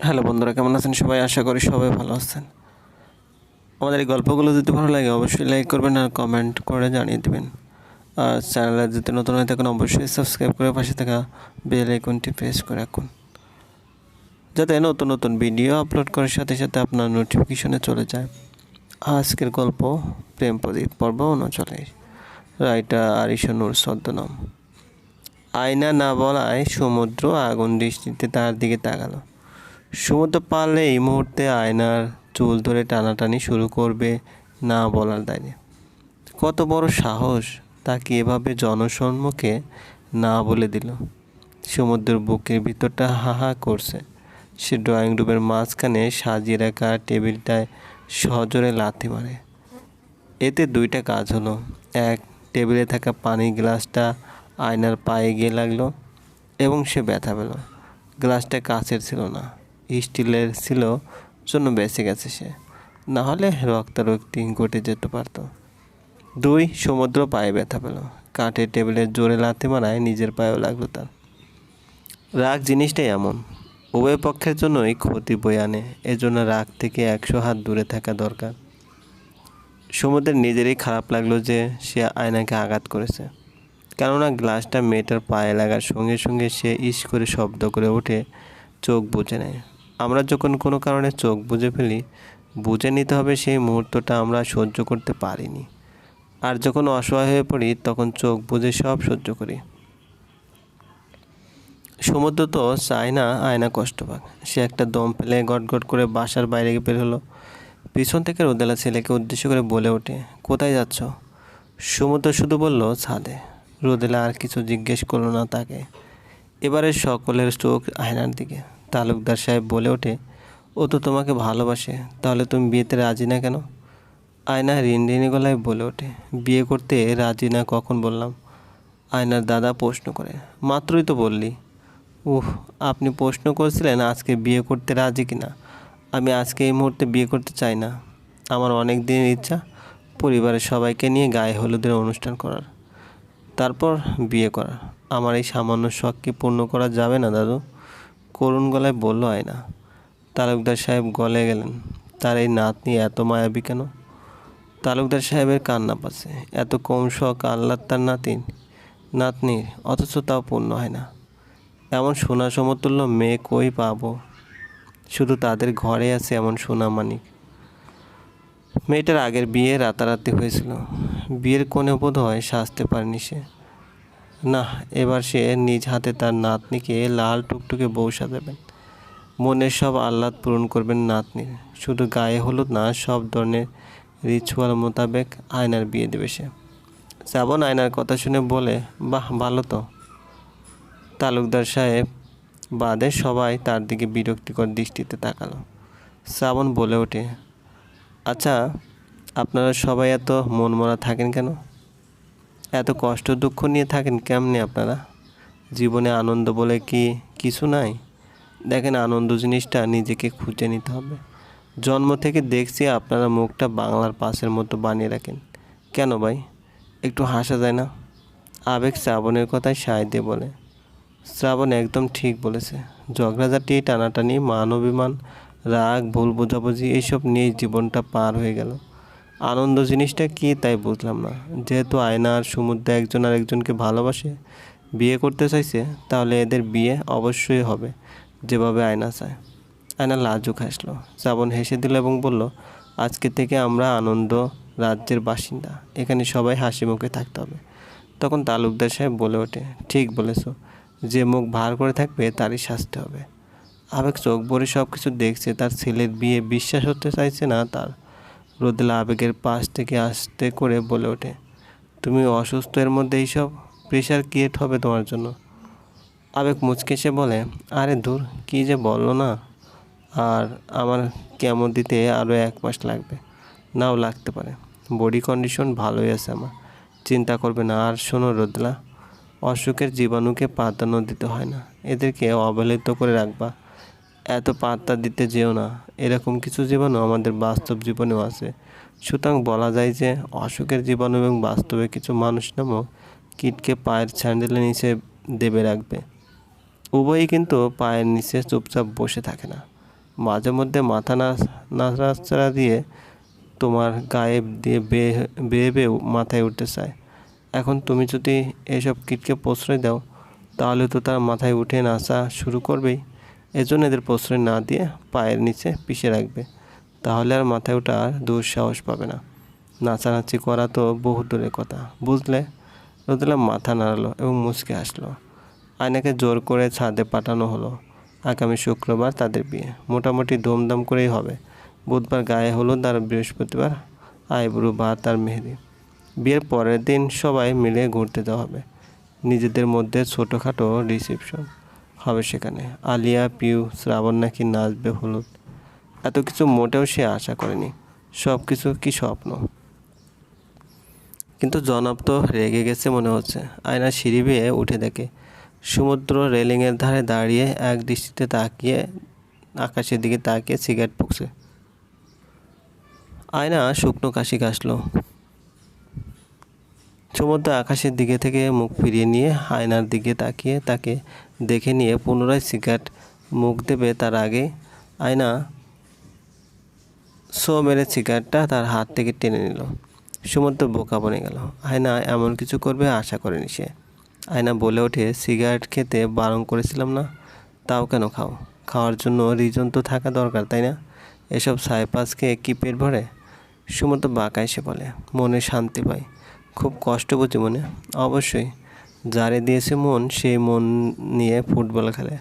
Hello বন্ধুরা, কেমন আছেন সবাই? আশা করি সবাই ভালো আছেন। আমাদের এই গল্পগুলো যদি ভালো লাগে, অবশ্যই লাইক করবেন আর কমেন্ট করে জানিয়ে দেবেন। আর চ্যানেলে যদি নতুন হয়ে থাকেন, অবশ্যই সাবস্ক্রাইব করে পাশে থাকা বেল আইকনটি প্রেস করে রাখুন। যাতে নতুন নতুন ভিডিও আপলোড করার সাথে সাথে আপনার নোটিফিকেশনে চলে যায়। আজকের গল্প, প্রেম প্রদীপ পর্ব অনচলে রাইটার আরিশানুর ছদ্মনাম। আয়না না বলায় সমুদ্র আগুন দৃষ্টিতে তার দিকে তাকালো। সমুদ্র পারলে এই মুহূর্তে আয়নার চুল ধরে টানাটানি শুরু করবে না বলার দাঁড়িয়ে কত বড় সাহস তাকে এভাবে জনসম্মুখে না বলে দিল। সমুদ্রের বুকের ভিতরটা হা হা করছে। সে ড্রয়িং রুমের মাঝখানে সাজিয়ে রাখা টেবিলটায় সজোরে লাথি মারে। এতে দুইটা কাজ হলো। এক, টেবিলে থাকা পানির গ্লাসটা আয়নার পায়ে গিয়ে লাগল এবং সে ব্যথা পেল। গ্লাসটা কাচের ছিল না। স্টিলের ছিল জন্য বেঁচে গেছে সে। না হলে রক্তারক্তি ঘটে যেতে পারতো। দুই সমুদ্র পায়ে ব্যথা পেল। কাঠের টেবিলের জোরে লাথি মারায় নিজের পায়েও লাগল তার। রাগ জিনিসটাই এমন। উভয় পক্ষের জন্যই ক্ষতি বয়ে আনে। এজন্য রাগ থেকে একশো হাত দূরে থাকা দরকার। সমুদ্রের নিজেরই খারাপ লাগল যে সে আয়নাকে আঘাত করেছে। কেননা গ্লাসটা মেয়েটার পায়ে লাগার সঙ্গে সঙ্গে সে ইস করে শব্দ করে ওঠে চোখ বুঝে নেয়। আমরা যখন কোনো কারণে চোখ বুঝে ফেলি বুঝে নিতে হবে সেই মুহূর্তটা আমরা সহ্য করতে পারিনি। আর যখন অসহায় হয়ে পড়ি, তখন চোখ বুঝে সব সহ্য করি। সমুদ্র তো চায় না আয়না কষ্ট পাক সে একটা দম ফেলে গটগট করে বাসার বাইরে বের হলো। পিছন থেকে রোদেলা ছেলেকে উদ্দেশ্য করে বলে ওঠে, কোথায় যাচ্ছ? সমুদ্র শুধু বলল, ছাদে। রোদেলা আর কিছু জিজ্ঞেস করল না তাকে। এবারে সকলের চোখ আয়নার দিকে। তালুকদার সাহেব বলে ওঠে, ও তো তোমাকে ভালোবাসে, তাহলে তুমি বিয়েতে রাজি না কেন? আয়না রিনরিনি গলায় বলে ওঠে, বিয়ে করতে রাজি না কখন বললাম? আয়নার দাদা প্রশ্ন করে, মাত্রই তো বললি। উহ আপনি প্রশ্ন করেছিলেন আজকে বিয়ে করতে রাজি কিনা? আমি আজকে এই মুহূর্তে বিয়ে করতে চাই না। আমার অনেক দিনের ইচ্ছা, পরিবারের সবাইকে নিয়ে গায়ে হলুদের অনুষ্ঠান করার। তারপর বিয়ে করা আমার এই সামান্য শখকে পূর্ণ করা যাবে না, দাদু। করুণ গলায় বলল, আয়না, তালুকদার সাহেব গলে গেলেন। তার এই নাতনি এত মায়াবী কেন? তালুকদার সাহেবের কান্না পাচ্ছে। এত কম শখ আল্লাহ তার নাতিন, নাতনির, অথচ তাও পূর্ণ হয় না। এমন সোনা সমতুল্য মেয়ে কই পাবো? শুধু তাদের ঘরে আছে এমন সোনা মানিক। মেয়েটার আগের বিয়ে রাতারাতি হয়েছিল। বিয়ের কোণে বোধ হয় সাজতে পারেনি সে। না, এবার সে নিজ হাতে তার নাতনিকে লাল টুকটুকে বউ সাজাবেন। মনের সব আহ্লাদ পূরণ করবেন নাতনির। শুধু গায়ে হলুদ না, সব ধরনের রিচুয়াল মোতাবেক আয়নার বিয়ে দেবে সে। শ্রাবণ আয়নার কথা শুনে বলে, বাহ, ভালো তো। তালুকদার সাহেব বাদে সবাই তার দিকে বিরক্তিকর দৃষ্টিতে তাকালো। শ্রাবণ বলে ওঠে আচ্ছা আপনারা সবাই এত মনমরা থাকেন কেন? এত কষ্ট দুঃখ নিয়ে থাকেন কেমনে আপনারা? জীবনে আনন্দ বলে কি কিছু নাই? দেখেন আনন্দ জিনিসটা নিজেকে খুঁজে নিতে হবে। জন্ম থেকে দেখছি আপনারা মুখটা বাংলার পাশের মতো বানিয়ে রাখেন। কেন ভাই? একটু হাসা যায় না? আবেগ শ্রাবণের কথায় সায় দিয়ে বলে। শ্রাবণ একদম ঠিক বলেছে। ঝগড়াঝাটি, টানাটানি, মান অভিমান, রাগ, ভুল বোঝাবুঝি এইসব নিয়েই জীবনটা পার হয়ে গেল। আনন্দ জিনিসটা কি তাই বুঝলাম না। যেহেতু আয়না আর সমুদ্রে একজন আর একজনকে ভালোবাসে, বিয়ে করতে চাইছে, তাহলে এদের বিয়ে অবশ্যই হবে, যেভাবে আয়না চায়। আয়না লাজুক হাসলো, শ্রাবণ হেসে দিল এবং বলল, আজকে থেকে আমরা আনন্দ রাজ্যের বাসিন্দা, এখানে সবাই হাসি মুখে থাকতে হবে। তখন তালুকদার সাহেব বলে ওঠে, ঠিক বলেছ, যে মুখ ভার করে থাকবে তারই শাস্তি হবে। আবেগ চোখ ভরে সব কিছু দেখছে, তার ছেলের বিয়ে বিশ্বাস হতে চাইছে না তার। রোদেলা আবেগের পাশ থেকে আসতে করে বলে ওঠে, তুমি অসুস্থ এর মধ্যে এইসব? প্রেশার ক্রিয়েট হবে তোমার জন্য। আবেগ মুচকে সে বলে, আরে দূর কী যে বলল না? আর আমার কেমন দিতে আরও এক মাস লাগবে। নাও লাগতে পারে। বডি কন্ডিশন ভালোই আছে আমার। চিন্তা করবে না। আর শোনো রোদলা অসুখের জীবাণুকে প্রাধান্য দিতে হয় না। এদেরকে অবহেলিত করে রাখবা। এত পাত্তা দিতে যেও না। এরকম কিছু জীবাণু আমাদের বাস্তব জীবনেও আছে। সুতরাং বলা যায় যে, অসুখের জীবাণু এবং বাস্তবে কিছু মানুষ নামক কীটকে পায়ের স্যান্ডেলের নিচে দেবে রাখবে। উভয়ই কিন্তু পায়ের নিচে চুপচাপ বসে থাকে না। মাঝে মধ্যে মাথা না, নাড়াচাড়া দিয়ে তোমার গায়ে দিয়ে বেয়ে বেয়ে মাথায় উঠতে চায়। এখন তুমি যদি এসব কীটকে প্রশ্রয় দাও, তাহলে তো তার মাথায় উঠে নাচা শুরু করবেই। এজন্য এদের প্রশ্রয় না দিয়ে পায়ের নিচে পিষে রাখবে। তাহলে আর মাথায় ওঠার দুঃসাহস পাবে না। নাচানাচি করা তো বহু দূরের কথা। বুঝলে? রোদেলা মাথা নাড়ালো এবং মুচকে আসলো আয়নাকে জোর করে ছাদে পাঠানো হলো। আগামী শুক্রবার তাদের বিয়ে। মোটামুটি ধুমধাম করেই হবে। বুধবার গায়ে হলুদ আর বৃহস্পতিবার আইব্রু ভাত আর মেহেদি। বিয়ের পরের দিন সবাই মিলে ঘুরতে যাওয়া হবে। নিজেদের মধ্যে ছোটোখাটো রিসেপশন হবে সেখানে। আলিয়া, পিউ, শ্রাবণ নাকি নাচবে হলুদ? এত কিছু মোটেও সে আশা করেনি। সব কিছু কি স্বপ্ন? কিন্তু জনাব তো রেগে গেছে মনে হচ্ছে। আয়না সিঁড়ি বেয়ে উঠে দেখে, সমুদ্র রেলিংয়ের ধারে দাঁড়িয়ে এক দৃষ্টিতে তাকিয়ে, আকাশের দিকে তাকিয়ে সিগারেট পুকছে। আয়না শুকনো কাশি কাশলো সমুদ্র আকাশের দিকে থেকে মুখ ফিরিয়ে নিয়ে আয়নার দিকে তাকিয়ে তাকে দেখে নিয়ে পুনরায় সিগারেট মুখ দেবে তার আগে। আয়না সো মেরে সিগারেটটা তার হাত থেকে টেনে নিল। সমুদ্র বোকা বনে গেল। আয়না এমন কিছু করবে আশা করেনি সে। আয়না বলে ওঠে, সিগারেট খেতে বারণ করেছিলাম না, তাও কেন খাও? খাওয়ার জন্য রিজন তো থাকা দরকার, তাই না? এসব সাইপাস খেয়ে কি পেট ভরে? সমুদ্র বাঁকা এসে বলে, মনে শান্তি পায় খুব কষ্ট মনে। অবশ্যই, যারে দিয়েছে মন সেই মন নিয়ে ফুটবল খেলে।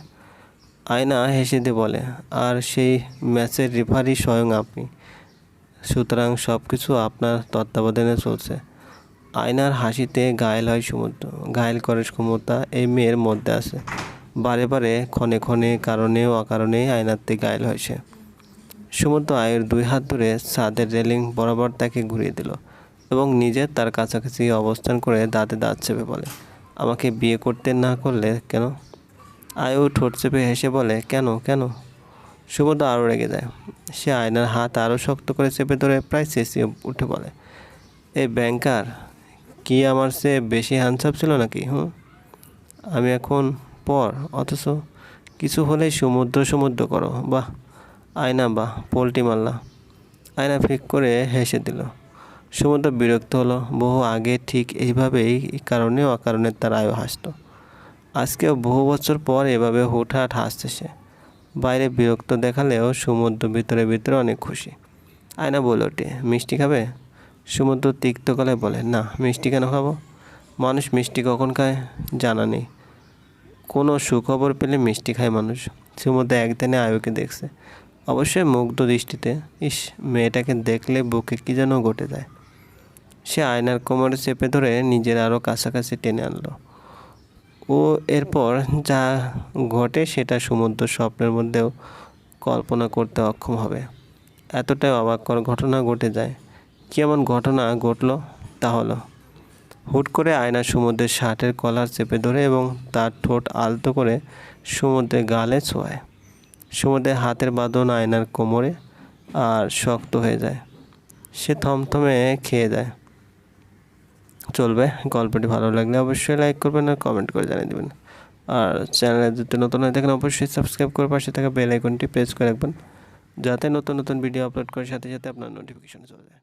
আয়না হেসে দিয়ে বলে, আর সেই ম্যাচের রেফারি স্বয়ং আপনি। সুতরাং সব কিছু আপনার তত্ত্বাবধানে চলছে। আয়নার হাসিতে ঘায়েল হয় সমুদ্র ঘায়েল করার ক্ষমতা এই মেয়ের মধ্যে আছে। বারে বারে, ক্ষণে ক্ষণে, কারণে অকারণে আয়নাতে ঘায়েল হয় সে। সমুদ্র আয়ের দুই হাত ধরে ছাদের রেলিং বরাবর তাকে ঘুরিয়ে দিল। এবং নিজে তার কাছাকাছি অবস্থান করে দাঁতে দাঁত চেপে বলে, আমাকে বিয়ে করতে না করলে কেন? আয়ু ঠোঁট চেপে হেসে বলে, কেন কেন? সুবোধ আরও রেগে যায়। সে আয়নার হাত আরও শক্ত করে চেপে ধরে প্রায় চেঁচিয়ে উঠে বলে এই ব্যাংকার, কি আমার সে বেশি হ্যান্ডসাপ ছিল নাকি, হুম? আমি এখন পর, অথচ কিছু হলেই সমুদ্র সমুদ্র করো, বাহ, আয়না, বাহ পোলটি মারলা আয়না ফিক করে হেসে দিল। সমুদ্র বিরক্ত হলো, বহু আগে ঠিক এইভাবেই কারণে অকারণে তার আয়ু হাসতো। আজকেও বহু বছর পর এভাবে হুটহাট হাসছে সে। বাইরে বিরক্ত দেখালেও সমুদ্র ভিতরে ভিতরে অনেক খুশি। আয়না বলে ওঠে, মিষ্টি খাবে? সমুদ্র তিক্ত গলায় বলে, না, মিষ্টি কেন খাব? মানুষ মিষ্টি কখন খায়? জানা নেই। কোনো সুখবর পেলে মিষ্টি খায় মানুষ। সমুদ্র একদিনে আয়ুকে দেখছে। অবশ্যই মুগ্ধ দৃষ্টিতে, ইস, মেয়েটাকে দেখলে বুকে কী যেন ঘটে যায়? সে আয়নার কোমরে চেপে ধরে নিজের আরও কাছাকাছি টেনে আনলো। ও এরপর যা ঘটে সেটা সমুদ্র স্বপ্নের মধ্যেও কল্পনা করতে অক্ষম হবে। এতটাই অবাককর ঘটনা ঘটে যায়। কেমন ঘটনা ঘটলো তা হলো, হুট করে আয়না সমুদ্রের শার্টের কলার চেপে ধরে এবং তার ঠোঁট আলতো করে সমুদ্রের গালে ছোঁয়ায়। সমুদ্রের হাতের বাঁধন আয়নার কোমরে আর শক্ত হয়ে যায়। সে থমথমে খেয়ে যায়। চলবে, গল্পটি ভালো লাগলে অবশ্যই লাইক করবেন আর কমেন্ট করে জানিয়ে দেবেন। আর চ্যানেলে যদি নতুন হয়ে থাকেন, অবশ্যই সাবস্ক্রাইব করে পাশে থাকা বেল আইকনটি প্রেস করে রাখবেন, যাতে নতুন নতুন ভিডিও আপলোড করার সাথে সাথে আপনার নোটিফিকেশন চলে যায়।